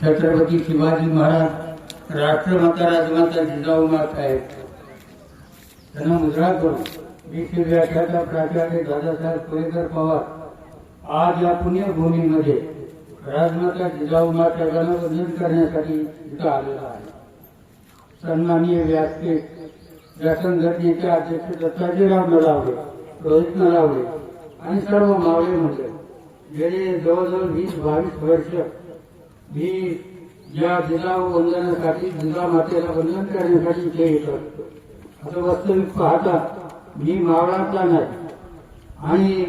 छत्रपती शिवाजी महाराज राष्ट्रमाता राजमाता जिजाऊ माता आहेत त्यांना मुद्रा करून विश्व व्याख्याता प्राचार्य दादासाहेब कोळेकर पवार आज या पुण्यभूमीमध्ये राजमाता जिजाऊ माता वंदन करण्यासाठी इथं आलेला आहे. सन्माननीय व्यासपीठ व्यासन घटनेचे अध्यक्ष दत्ताजीराव नलावडे रोहित नलावडे आणि सर्व मावळे मंडळ. गेले जवळजवळ वीस बावीस वर्ष मी या जिल्हा वंदनासाठी जिल्हा मातेला वंदन करण्यासाठी इथे येतात असं वास्तविक पाहता मी मावळातला नाही. आणि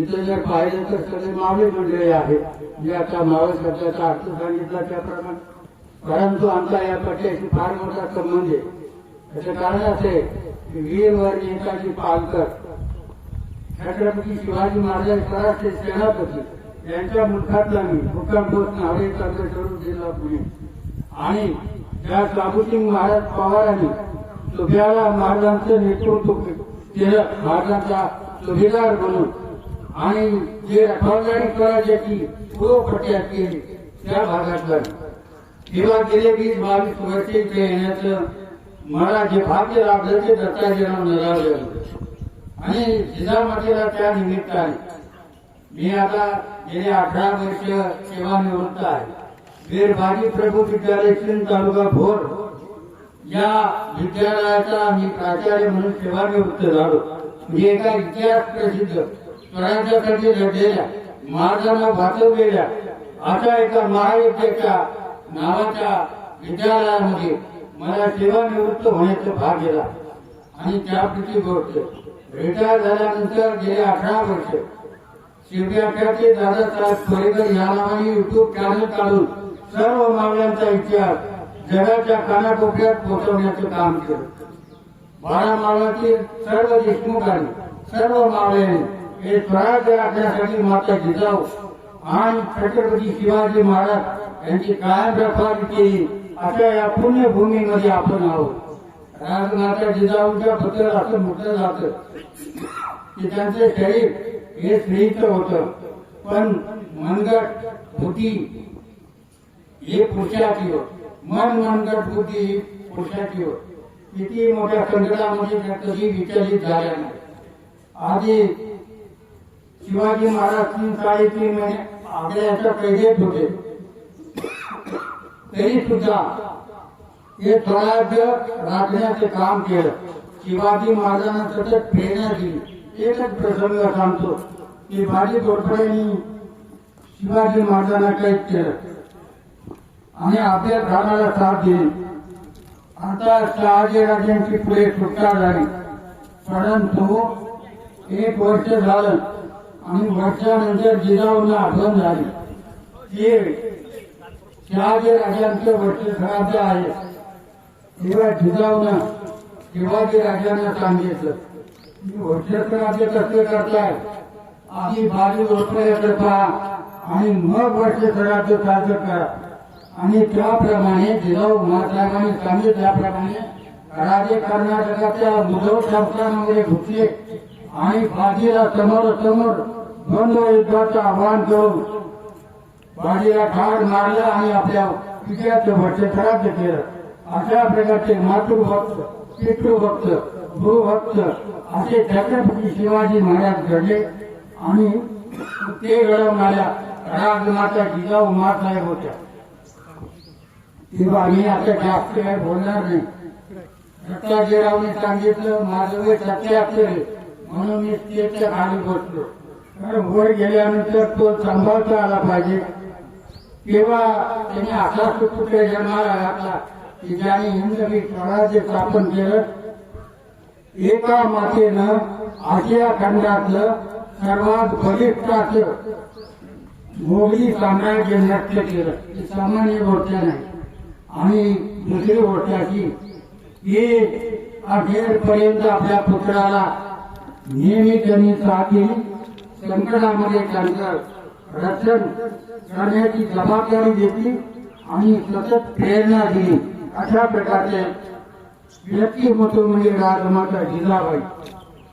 इथं जर पाहिलं तर सगळे मावळे मंडळी आहेत. जे आता मावळ शब्दाचा अर्थ सांगितला त्याप्रमाणे. परंतु आमचा या पट्ट्याशी फार मोठा संबंध आहे. त्याचं कारण असे की वीरवर नेताजी पालकर छत्रपती शिवाजी महाराज स्वराष्ट्र सेनापती. यांच्या मुखातला मी मुक्काम पोस्ट नावे तालुका जिल्हा पुणे. आणि या साबुसिंग महाराज पवारांनी सुभ्याला महाराजांचं नेतृत्व केलं. महाराजांचा सुभेदार म्हणून आणि जे रखवालदारी करायची पूर्व पूर्वपट्ट्यात केली त्या भागातला किंवा गेले वीस बावीस वर्षे जे येण्याचं मला जे भाग्य लाभलं ते दत्ताजीराव नरावलं आणि जिजामातेला त्या निमित्ताने मी आता गेले अठरा वर्ष सेवानिवृत्त आहे. वीरबाजी प्रभू विद्यालय सिंध तालुका भोर. या विद्यालयाचा मी प्राचार्य म्हणून सेवानिवृत्त झालो. म्हणजे एका इतिहास प्रसिद्ध स्वराज्यासाठी लढलेल्या महाराजांना वाचवलेल्या अशा एका महायुद्धाच्या नावाच्या विद्यालयामध्ये मला सेवानिवृत्त होण्याचं भाग गेला आणि त्यापैकी गोष्ट रिटायर झाल्यानंतर गेले अठरा वर्ष शिवव्याख्याचे दादासाहेब खोरेकर या नावाने युट्यूब चॅनल काढून सर्व मावळ्यांचा इतिहास जगाच्या कानाकोपऱ्यात पोहोचवण्याचं काम केलं. बाळा मावळातील सर्व देशमुखांनी सर्व मावळ्यांनी हे स्वराज्य राखण्यासाठी माता जिजाऊ आणि छत्रपती शिवाजी महाराज यांची कायम रखवाली केली अशा या पुण्यभूमीमध्ये आपण आहोत. राजमाता जिजाऊच्या बद्दल असं म्हटलं जातं की त्यांचे शरीर हे स्त्रीचं होतं। पण मनगट हे पुरुषाची होत मन, मनगट ही पुरुषाची होत किती मोठ्या संकटामध्ये कधी विचलित झाल्या नाही आधी शिवाजी महाराज तीन महिने कैदेत होते तरी सुद्धा हे स्वराज्य राखण्याचे काम केलं शिवाजी महाराजांना सतत प्रेरणा दिली एकच प्रसंग सांगतो की बाजी घोरपड्यांनी शिवाजी महाराजांना कैद केलं. आणि आपल्या प्राणाला साथ दिली. आता शहाजीराजांची पुढे सुटका झाली. परंतु एक वर्ष झालं आणि वर्षानंतर जिजाऊंना आठवण झाली. हे शहाजी राजांचं वर्ष खराब आहे. तेव्हा जिजाऊन शिवाजी राजांना सांगितलं. की कष्ट करतायत. करताय आधी बाजू लोटण्याचं पहा आणि मग वर्ष सगळ्याचं साजरं करा. आणि त्याप्रमाणे जिजाऊ महासाहेबांनी सांगितल्याप्रमाणे राजे कर्नाटकाच्या मुधोळ संस्थानामध्ये घुसले आणि बाजीला समोर समोर द्वंद्व युद्धाचं आव्हान करून बाजीला ठार मारलं आणि आपल्या पित्याचं वर्ष श्राद्ध केलं. अशा प्रकारचे मातृभक्त पितृभक्त हो गुरुभक्त असे छत्रपती शिवाजी महाराज घडले आणि ते घडवणाऱ्या राजमाता जिजाऊ मासाहेब होत्या. किंवा मी आता जास्त काही बोलणार नाही. दत्ताजीरावने सांगितलं माझं वय सत्याहत्तर म्हणून मी स्टेजच्या खाली बसलो. कारण वर गेल्यानंतर तो सांभाळता आला पाहिजे. तेव्हा त्यांनी असा सुटके जन्माला घातला? की ज्याने हिंदवी स्वराज्य स्थापन केलं एका मातेनं आशिया खंडातलं सर्वात बलिष्ठाचं मोगली साम्राज्य नष्ट केलं. ही सामान्य गोष्ट नाही. आणि दुसरी गोष्ट अशी की अखेरपर्यंत आपल्या पुत्राला नेहमी त्यांनी साथ दिली. संकटामध्ये त्यांचं रक्षण करण्याची जबाबदारी घेतली आणि सतत प्रेरणा दिली. अशा प्रकारचे व्यक्तिमत्व म्हणजे राजमाता जिजाबाई